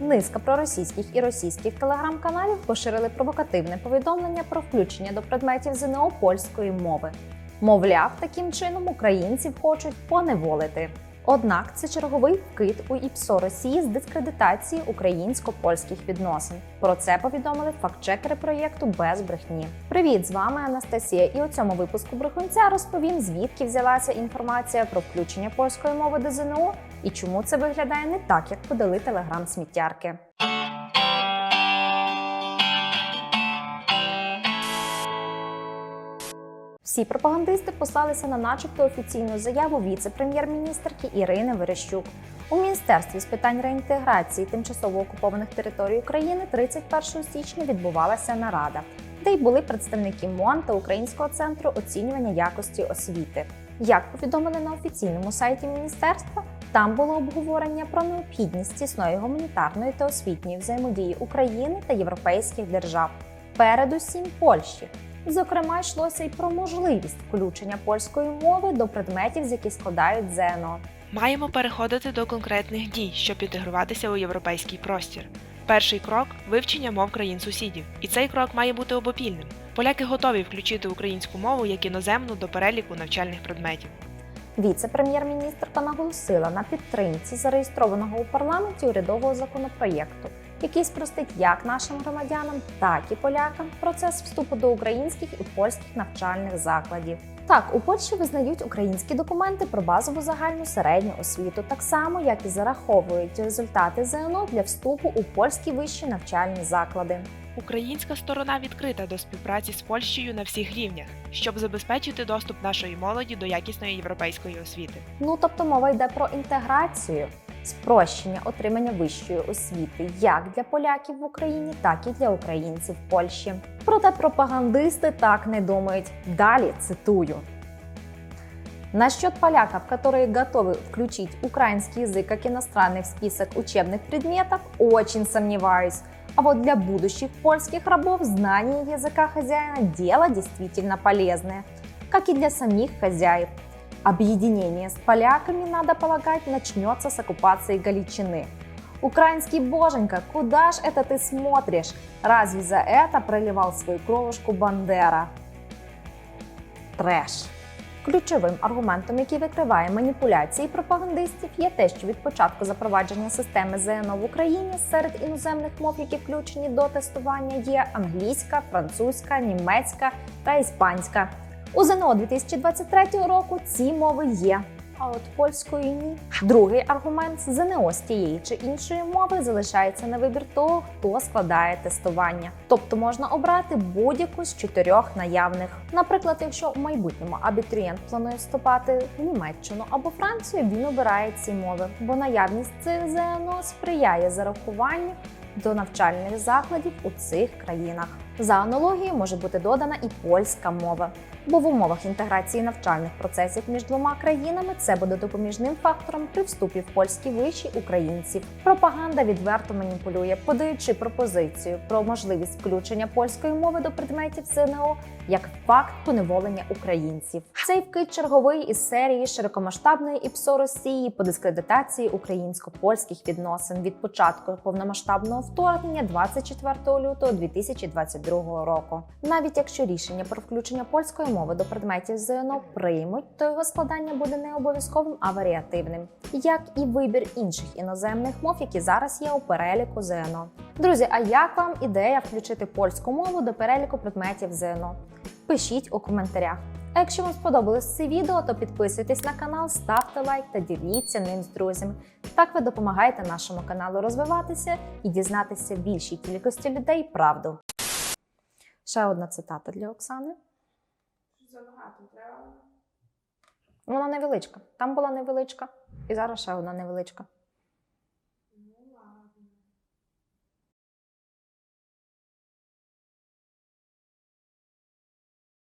Низка проросійських і російських телеграм-каналів поширили провокативне повідомлення про включення до предметів ЗНО польської мови. Мовляв, таким чином українців хочуть поневолити. Однак це черговий вкид у ІПСО Росії з дискредитації українсько-польських відносин. Про це повідомили фактчекери проєкту без брехні. Привіт, з вами Анастасія. І у цьому випуску брехунця розповім, звідки взялася інформація про включення польської мови до ЗНО і чому це виглядає не так, як подали телеграм-сміттярки. Всі пропагандисти послалися на начебто офіційну заяву віце-прем'єр-міністрки Ірини Верещук. У міністерстві з питань реінтеграції тимчасово окупованих територій України 31 січня відбувалася нарада, де й були представники МОН та Українського центру оцінювання якості освіти. Як повідомили на офіційному сайті міністерства, там було обговорення про необхідність тісної гуманітарної та освітньої взаємодії України та європейських держав, передусім Польщі. Зокрема, йшлося й про можливість включення польської мови до предметів, з яких складають ЗНО. Маємо переходити до конкретних дій, щоб інтегруватися у європейський простір. Перший крок вивчення мов країн сусідів, і цей крок має бути обопільним. Поляки готові включити українську мову як іноземну до переліку навчальних предметів. Віце-прем'єр-міністрка наголосила на підтримці зареєстрованого у парламенті урядового законопроєкту, який спростить як нашим громадянам, так і полякам процес вступу до українських і польських навчальних закладів. Так, у Польщі визнають українські документи про базову загальну середню освіту, так само як і зараховують результати ЗНО для вступу у польські вищі навчальні заклади. Українська сторона відкрита до співпраці з Польщею на всіх рівнях, щоб забезпечити доступ нашої молоді до якісної європейської освіти. Ну тобто мова йде про інтеграцію, спрощення отримання вищої освіти як для поляків в Україні, так і для українців в Польщі. Проте пропагандисти так не думають. Далі цитую. Насчет поляков, которые готовы включить украинский язык как иностранный в список учебных предметов, очень сомневаюсь. А вот для будущих польских рабов знание языка хозяина – дело действительно полезное, как и для самих хозяев. Объединение с поляками, надо полагать, начнется с оккупации Галичины. Украинский боженька, куда ж это ты смотришь? Разве за это проливал свою кровушку Бандера? Треш. Ключовим аргументом, який викриває маніпуляції пропагандистів, є те, що від початку запровадження системи ЗНО в Україні серед іноземних мов, які включені до тестування, є англійська, французька, німецька та іспанська. У ЗНО 2023 року ці мови є. А от польської ні. Другий аргумент ЗНО з тієї чи іншої мови залишається на вибір того, хто складає тестування. Тобто можна обрати будь-яку з чотирьох наявних. Наприклад, якщо у майбутньому абітурієнт планує вступати в Німеччину або Францію, він обирає ці мови, бо наявність цих ЗНО сприяє зарахуванню до навчальних закладів у цих країнах. За аналогією може бути додана і польська мова, бо в умовах інтеграції навчальних процесів між двома країнами це буде допоміжним фактором при вступі в польські виші українців. Пропаганда відверто маніпулює, подаючи пропозицію про можливість включення польської мови до предметів ЗНО як факт поневолення українців. Цей вкид черговий із серії широкомасштабної ІПСО Росії по дискредитації українсько-польських відносин від початку повномасштабного вторгнення 24 лютого 2022 року. Навіть якщо рішення про включення польської мови до предметів ЗНО приймуть, то його складання буде не обов'язковим, а варіативним, як і вибір інших іноземних мов, які зараз є у переліку ЗНО. Друзі, а як вам ідея включити польську мову до переліку предметів ЗНО? Пишіть у коментарях. А якщо вам сподобалось це відео, то підписуйтесь на канал, ставте лайк та діліться ним з друзями. Так ви допомагаєте нашому каналу розвиватися і дізнатися більшій кількості людей правду. Ще одна цитата для Оксани. Забагато треба. Вона невеличка. Там була невеличка, і зараз ще одна невеличка.